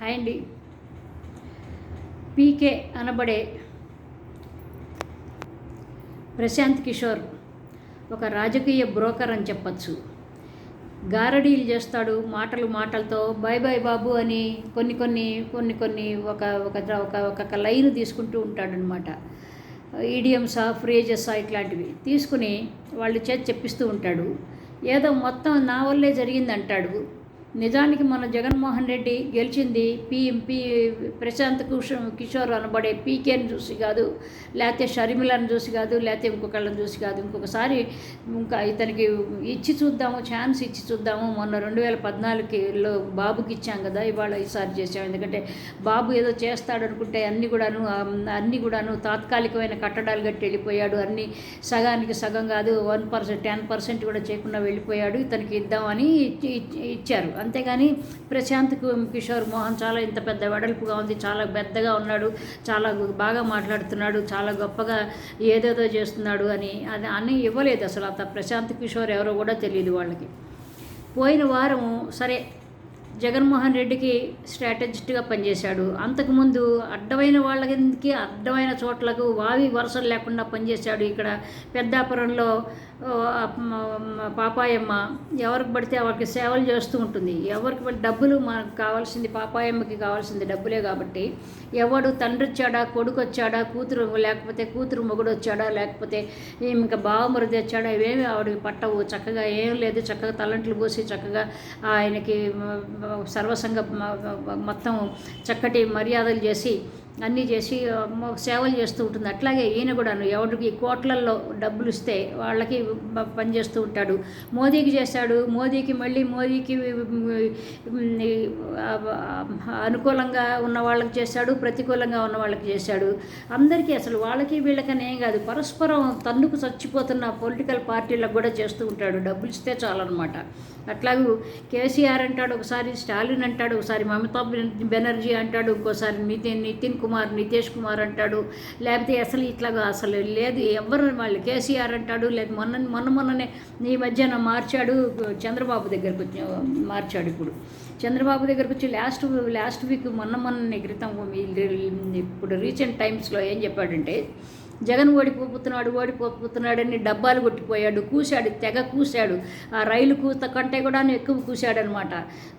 Hi అండి. పీకే అనబడే ప్రశాంత్ కిషోర్ ఒక రాజకీయ బ్రోకర్ అని చెప్పచ్చు. గారడీలు చేస్తాడు మాటలు మాటలతో బాయ్ బాయ్ బాబు అని కొన్ని కొన్ని కొన్ని కొన్ని ఒక ఒక ఒక ఒక లైన్ తీసుకుంటూ ఉంటాడనమాట ఈడియమ్సా ఫ్రేజెసా ఇట్లాంటివి తీసుకుని వాళ్ళు చేతి చెప్పిస్తూ ఉంటాడు. ఏదో మొత్తం నా వల్లే జరిగింది అంటాడు నిజానికి మన జగన్మోహన్ రెడ్డి గెలిచింది పీ పీ ప్రశాంత్ కిషోర్ కిషోర్ అనబడే పీకేని చూసి కాదు లేకపోతే షర్మిలను చూసి కాదు లేకపోతే ఇంకొకళ్ళని చూసి కాదు. ఇంకొకసారి ఇంకా ఇతనికి ఇచ్చి చూద్దాము ఛాన్స్ ఇచ్చి చూద్దాము. మొన్న రెండు వేల పద్నాలుగులో బాబుకి ఇచ్చాం కదా ఇవాళ ఈసారి చేసాం ఎందుకంటే బాబు ఏదో చేస్తాడు అనుకుంటే అన్ని కూడాను అన్నీ అన్ని కూడాను తాత్కాలికమైన కట్టడాలు కట్టి వెళ్ళిపోయాడు. అన్ని సగానికి సగం కాదు వన్ పర్సెంట్ టెన్ పర్సెంట్ కూడా చేయకుండా వెళ్ళిపోయాడు. ఇతనికి ఇద్దామని ఇచ్చారు. అంతేగాని ప్రశాంత్ కిషోర్ మోహన్ చాలా ఇంత పెద్ద వెడల్పుగా ఉంది చాలా పెద్దగా ఉన్నాడు చాలా బాగా మాట్లాడుతున్నాడు చాలా గొప్పగా ఏదేదో చేస్తున్నాడు అని అది అన్నీ ఇవ్వలేదు అసలు అంత ప్రశాంత్ కిషోర్ ఎవరో కూడా తెలియదు వాళ్ళకి. పోయిన వారం సరే జగన్మోహన్ రెడ్డికి స్ట్రాటజిస్ట్గా పనిచేశాడు. అంతకుముందు అడ్డమైన వాళ్ళకి అడ్డమైన చోట్లకు వావి వరుసలు లేకుండా పనిచేశాడు. ఇక్కడ పెద్దాపురంలో పాపాయమ్మ ఎవరికి పడితే వాళ్ళకి సేవలు చేస్తూ ఉంటుంది. ఎవరికి డబ్బులు మనకు కావాల్సింది పాపాయమ్మకి కావాల్సింది డబ్బులే కాబట్టి ఎవడు తండ్రి వచ్చాడా కొడుకు వచ్చాడా కూతురు లేకపోతే కూతురు మొగుడు వచ్చాడా లేకపోతే ఇంకా బావమరుది వచ్చాడా ఇవేమి ఆవిడకి పట్టవు. చక్కగా ఏం లేదు. చక్కగా తలంట్లు పోసి చక్కగా ఆయనకి సర్వసంగ మొత్తం చక్కటి మర్యాదలు చేసి అన్నీ చేసి సేవలు చేస్తూ ఉంటుంది. అట్లాగే ఈయన కూడాను ఎవరికి కోట్లల్లో డబ్బులు ఇస్తే వాళ్ళకి పనిచేస్తూ ఉంటాడు. మోదీకి చేశాడు. మోదీకి మళ్ళీ మోదీకి అనుకూలంగా ఉన్న వాళ్ళకి చేశాడు. ప్రతికూలంగా ఉన్న వాళ్ళకి చేశాడు. అందరికీ అసలు వాళ్ళకి వీళ్ళకని ఏం కాదు. పరస్పరం తన్నుకు చచ్చిపోతున్న పొలిటికల్ పార్టీలకు కూడా చేస్తూ ఉంటాడు. డబ్బులు ఇస్తే చాలన్నమాట. అట్లాగూ కేసీఆర్ అంటాడు ఒకసారి స్టాలిన్ అంటాడు ఒకసారి మమతా బెనర్జీ అంటాడు ఇంకోసారి నితిన్ నితిన్ కుమార్ కుమార్ నితేష్ కుమార్ అంటాడు. లేకపోతే అసలు ఇట్లాగా అసలు లేదు ఎవరు వాళ్ళు? కేసీఆర్ అంటాడు. లేదు మొన్న మొన్న మొన్ననే ఈ మధ్యన మార్చాడు చంద్రబాబు దగ్గరకు వచ్చి మార్చాడు ఇప్పుడు. చంద్రబాబు దగ్గరకు వచ్చి లాస్ట్ లాస్ట్ వీక్ మొన్న మొన్న క్రితం ఇప్పుడు రీసెంట్ టైమ్స్లో ఏం చెప్పాడంటే జగన్ ఓడిపోతున్నాడు ఓడిపోతున్నాడని డబ్బాలు కొట్టిపోయాడు కూశాడు తెగ కూశాడు. ఆ రైలు కూత కంటే కూడా ఎక్కువ కూశాడనమాట.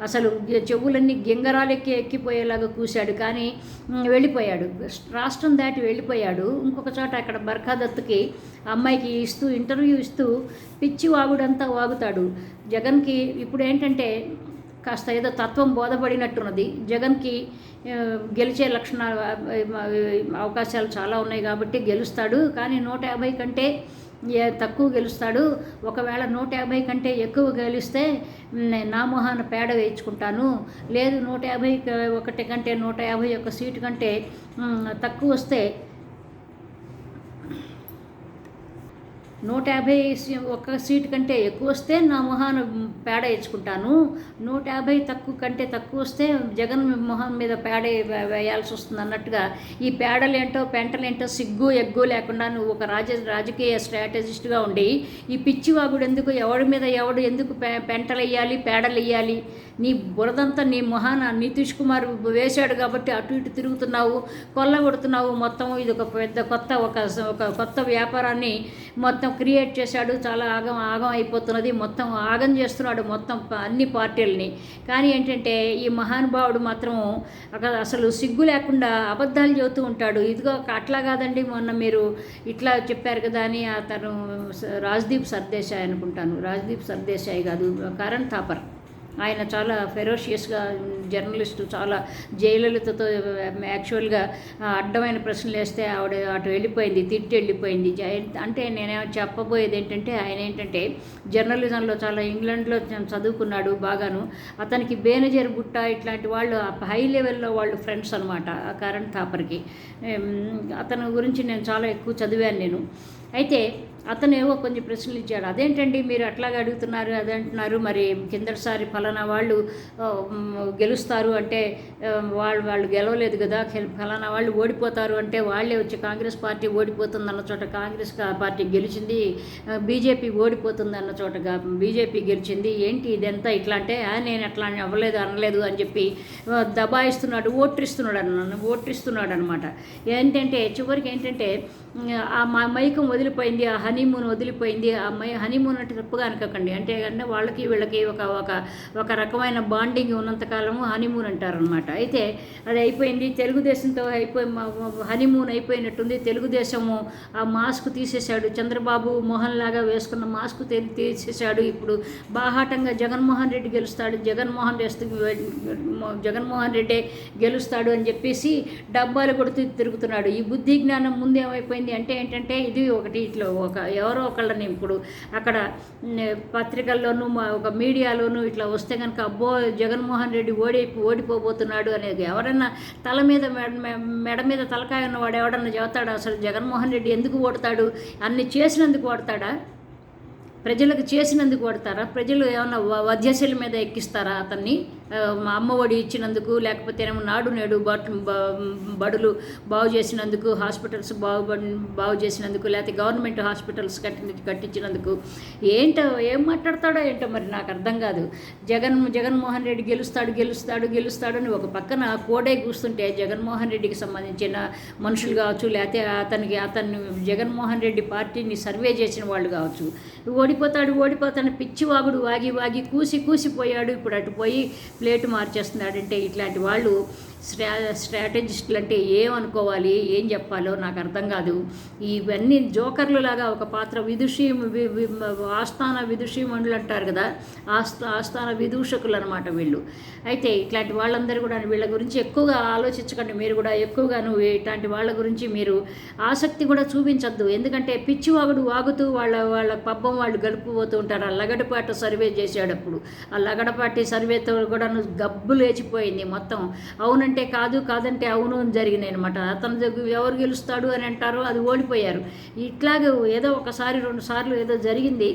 అసలు చెవులన్నీ గింగరాలు ఎక్కి ఎక్కిపోయేలాగా కూశాడు కానీ వెళ్ళిపోయాడు. రాష్ట్రం దాటి వెళ్ళిపోయాడు. ఇంకొక చోట అక్కడ బర్ఖాదత్తుకి అమ్మాయికి ఇస్తూ ఇంటర్వ్యూ ఇస్తూ పిచ్చి వాగుడంతా వాగుతాడు. జగన్కి ఇప్పుడు ఏంటంటే కాస్త ఏదో తత్వం బోధపడినట్టున్నది. జగన్కి గెలిచే లక్షణాలు అవకాశాలు చాలా ఉన్నాయి కాబట్టి గెలుస్తాడు. కానీ నూట యాభై కంటే తక్కువ గెలుస్తాడు. ఒకవేళ నూట యాభై కంటే ఎక్కువ గెలిస్తే నే- నా మొహాన పేడ వేయించుకుంటాను. లేదు నూట యాభై ఒకటి కంటే నూట యాభై ఒక సీటు కంటే తక్కువ వస్తే నూట యాభై సీ- ఒక్క సీటు కంటే ఎక్కువ వస్తే నా మొహాన పేడ ఇచ్చుకుంటాను నూట యాభై తక్కువ కంటే తక్కువ వస్తే జగన్ మొహం మీద పేడ వేయాల్సి వస్తుంది అన్నట్టుగా. ఈ పేడలేంటో పెంటలేంటో సిగ్గు ఎగ్గు లేకుండా నువ్వు ఒక రాజ రాజకీయ స్ట్రాటజిస్ట్గా ఉండి ఈ పిచ్చివాగుడు ఎందుకు ఎవడి మీద ఎవడు ఎందుకు పెంటలు వేయాలి పేడలు వేయాలి నీ బురదంతా నీ మొహాన నితీష్ కుమార్ వేశాడు కాబట్టి అటు ఇటు తిరుగుతున్నావు కొల్లగొడుతున్నావు మొత్తం. ఇది ఒక పెద్ద కొత్త ఒక ఒక కొత్త వ్యాపారాన్ని మొత్తం క్రియేట్ చేశాడు చాలా ఆగం ఆగం అయిపోతున్నది. మొత్తం ఆగం చేస్తున్నాడు మొత్తం ప- అన్ని పార్టీలని. కానీ ఏంటంటే ఈ మహానుభావుడు మాత్రం అక్కడ అసలు సిగ్గు లేకుండా అబద్ధాలు చెబుతూ ఉంటాడు. ఇదిగో అట్లా కాదండి. మొన్న మీరు ఇట్లా చెప్పారు కదా అని అతను రాజ్దీప్ సర్దేశాయ్ అనుకుంటాను. రాజ్దీప్ సర్దేశాయ్ కాదు కరణ్ థాపర్. ఆయన చాలా ఫెరోషియస్గా జర్నలిస్టు చాలా జయలలితతో యాక్చువల్గా అడ్డమైన ప్రశ్నలు వేస్తే ఆవిడ అటు వెళ్ళిపోయింది తిట్టి వెళ్ళిపోయింది. జయ అంటే నేను చెప్పబోయేది ఏంటంటే ఆయన ఏంటంటే జర్నలిజంలో చాలా ఇంగ్లాండ్లో చదువుకున్నాడు బాగాను. అతనికి బేనజర్ బుట్ట ఇట్లాంటి వాళ్ళు హై లెవెల్లో వాళ్ళు ఫ్రెండ్స్ అనమాట ఆ కరణ్ థాపర్కి. అతని గురించి నేను చాలా ఎక్కువ చదివాను నేను. అయితే అతను ఏవో కొన్ని ప్రశ్నలు ఇచ్చాడు. అదేంటండి మీరు అట్లాగా అడుగుతున్నారు అదే అంటున్నారు మరి కిందటిసారి ఫలానా వాళ్ళు గెలుస్తారు అంటే వాళ్ళు వాళ్ళు గెలవలేదు కదా ఫలానా వాళ్ళు ఓడిపోతారు అంటే వాళ్ళే వచ్చి కాంగ్రెస్ పార్టీ ఓడిపోతుంది అన్న చోట కాంగ్రెస్ పార్టీ గెలిచింది బీజేపీ ఓడిపోతుంది అన్న చోట బీజేపీ గెలిచింది ఏంటి ఇదంతా ఇట్లా అంటే నేను అట్లా అని అవ్వలేదు అనలేదు అని చెప్పి దబాయిస్తున్నాడు ఓట్రిస్తున్నాడు అన్న ఓట్రిస్తున్నాడు అనమాట ఏంటంటే చివరికి ఏంటంటే ఆ మా మైకం వదిలిపోయింది ఆ హనీమూన్ వదిలిపోయింది. ఆ అమ్మాయి హనీమూన్ అంటే తప్పుగా అనుకోకండి. అంటే అంటే వాళ్ళకి వీళ్ళకి ఒక ఒక ఒక రకమైన బాండింగ్ ఉన్నంతకాలము హనీమూన్ అంటారనమాట అయితే అది అయిపోయింది. తెలుగుదేశంతో అయిపోయి హనీమూన్ అయిపోయినట్టుంది. తెలుగుదేశము ఆ మాస్క్ తీసేశాడు. చంద్రబాబు మోహన్ లాగా వేసుకున్న మాస్క్ తీసేశాడు. ఇప్పుడు బాహాటంగా జగన్మోహన్ రెడ్డి గెలుస్తాడు. జగన్మోహన్ రెడ్డి జగన్మోహన్ రెడ్డి గెలుస్తాడు అని చెప్పేసి డబ్బాలు కొడుతూ తిరుగుతున్నాడు. ఈ బుద్ధి జ్ఞానం ముందేమైపోయింది అంటే ఏంటంటే ఇది ఒకటి ఇట్లా ఒక ఎవరో ఒకళ్ళని ఇప్పుడు అక్కడ పత్రికల్లోనూ మా ఒక మీడియాలోనూ ఇట్లా వస్తే కనుక అబ్బో జగన్మోహన్ రెడ్డి ఓడి ఓడిపోబోతున్నాడు అనేది ఎవరైనా తల మీద మెడ మెడ మీద తలకాయ ఉన్నవాడు ఎవడన్నా చెబుతాడు? అసలు జగన్మోహన్ రెడ్డి ఎందుకు ఓడతాడు? అన్ని చేసినందుకు ఓడతాడా? ప్రజలకు చేసినందుకు కొడతారా ప్రజలు ఏమన్నా వధ్యశైలి మీద ఎక్కిస్తారా అతన్ని? మా అమ్మ ఒడి ఇచ్చినందుకు లేకపోతే ఏమో నాడు నేడు బట్ బడులు బాగు చేసినందుకు హాస్పిటల్స్ బాగుపడి బాగు చేసినందుకు లేకపోతే గవర్నమెంట్ హాస్పిటల్స్ కట్టి కట్టించినందుకు. ఏంటో ఏం మాట్లాడతాడో ఏంటో మరి నాకు అర్థం కాదు. జగన్ జగన్మోహన్ రెడ్డి గెలుస్తాడు గెలుస్తాడు గెలుస్తాడు అని ఒక పక్కన కోడే కూస్తుంటే జగన్మోహన్ రెడ్డికి సంబంధించిన మనుషులు కావచ్చు లేకపోతే అతనికి అతన్ని జగన్మోహన్ రెడ్డి పార్టీని సర్వే చేసిన వాళ్ళు కావచ్చు. ఓడిపోతాడు ఓడిపోతాడు పిచ్చి వాగుడు వాగి వాగి కూసి కూసిపోయాడు. ఇప్పుడు అటు పోయి ప్లేట్ మార్చేస్తున్నాడంటే ఇట్లాంటి వాళ్ళు స్ట్రా స్ట్రాటజిస్టులు అంటే ఏమనుకోవాలి? ఏం చెప్పాలో నాకు అర్థం కాదు. ఇవన్నీ జోకర్లు లాగా ఒక పాత్ర విదుషి వి- విదుషి ఆస్థాన అంటారు కదా? ఆస్థ ఆస్థాన విదూషకులు అనమాట వీళ్ళు. అయితే ఇట్లాంటి వాళ్ళందరూ కూడా వీళ్ళ గురించి ఎక్కువగా ఆలోచించకండి. మీరు కూడా ఎక్కువగాను ఇట్లాంటి వాళ్ళ గురించి మీరు ఆసక్తి కూడా చూపించద్దు. ఎందుకంటే పిచ్చివాగుడు వాగుతూ వాళ్ళ వాళ్ళ పబ్బం వాళ్ళు గడుపుపోతూ ఉంటారు. ఆ లగడపాట సర్వే చేసేటప్పుడు ఆ లగడపాటి సర్వేతో కూడా గబ్బు లేచిపోయింది మొత్తం. అవునండి అవునంటే కాదు కాదంటే అవును అని జరిగినాయి అనమాట అతను ఎవరు గెలుస్తాడు అని అంటారో అది ఓడిపోయారు. ఇట్లాగే ఏదో ఒకసారి రెండు సార్లు ఏదో జరిగింది.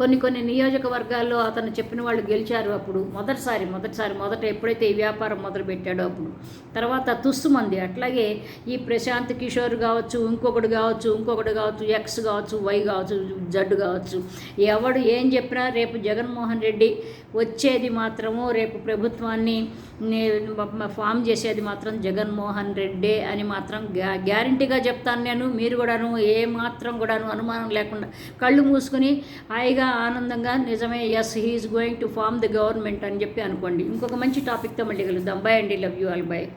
కొన్ని కొన్ని నియోజకవర్గాల్లో అతను చెప్పిన వాళ్ళు గెలిచారు అప్పుడు. మొదటిసారి మొదటిసారి మొదట ఎప్పుడైతే ఈ వ్యాపారం మొదలు పెట్టాడో అప్పుడు. తర్వాత తుస్సుమంది అట్లాగే ఈ ప్రశాంత్ కిషోర్ కావచ్చు ఇంకొకడు కావచ్చు ఇంకొకడు కావచ్చు ఎక్స్ కావచ్చు వై కావచ్చు జడ్డు కావచ్చు. ఎవడు ఏం చెప్పినా రేపు జగన్మోహన్ రెడ్డి వచ్చేది మాత్రము రేపు ప్రభుత్వాన్ని నే- ఫామ్ చేసేది మాత్రం జగన్మోహన్ రెడ్డే అని మాత్రం గ్యా గ్యారంటీగా చెప్తాను నేను. మీరు కూడాను ఏ మాత్రం కూడాను అనుమానం లేకుండా కళ్ళు మూసుకొని హాయిగా ఆనందంగా నిజమే yes he's going to form the government అని చెప్పి అనుకోండి. ఇంకొక మంచి టాపిక్తో మళ్ళీ కలుద్దాం. బై అండి. Love you all by